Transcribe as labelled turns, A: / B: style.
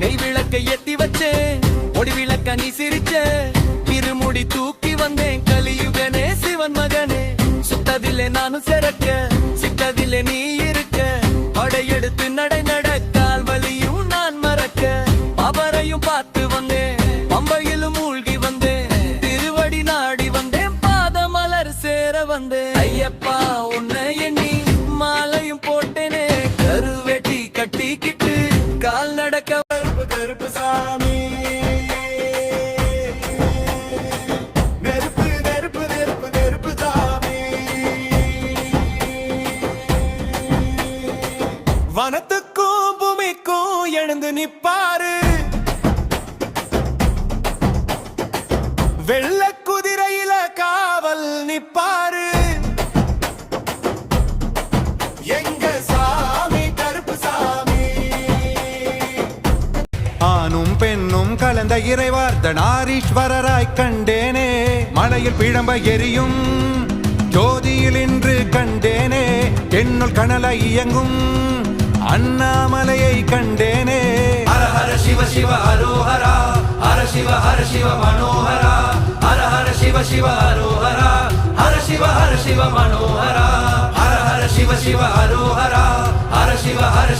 A: நெய் விளக்க எத்தி வச்சேன் ஒடி விளக்க நீ சிரிச்ச. இருமுடி தூக்கி வந்தேன் கலியுகனே சிவன் மகனே. சுத்ததிலே நானும் சிறக்க சித்ததிலே நீ இருக்க. படையெடுத்து நடை நடக்கால் வலியும் நான் மறக்க. அவரையும் பார்த்து வந்தேன் பம்பையிலும் மூழ்கி வந்தேன். திருவடி நாடி வந்தேன் பாதமலர் சேர வந்தேன். ஐயப்பா உன்னை
B: நெருப்பு சாமி. நெருப்பு நெருப்பு நெருப்பு நெருப்பு சாமி. வனத்துக்கும் பூமிக்கும் எழுந்து நிப்பாரு. வெள்ள குதிரையில காவல் நிப்பாரு.
C: ஆணும் பெண்ணும் கலந்த இறைவார்த்தனாரீஸ்வரராய் கண்டேனே. மலையில் பிழம்ப எரியும் ஜோதியில் இன்று கண்டேனே. என்னுள் கனலை இயங்கும் அண்ணாமலையை கண்டேனே.
D: ஹர ஹர சிவ சிவ ஹரோஹரா ஹர சிவ ஹர சிவ மனோஹரா ஹர ஹர சிவ சிவ ஹரோஹரா ஹர சிவ ஹர சிவ மனோஹரா ஹர ஹர சிவ சிவ ஹரோஹரா ஹர சிவ ஹர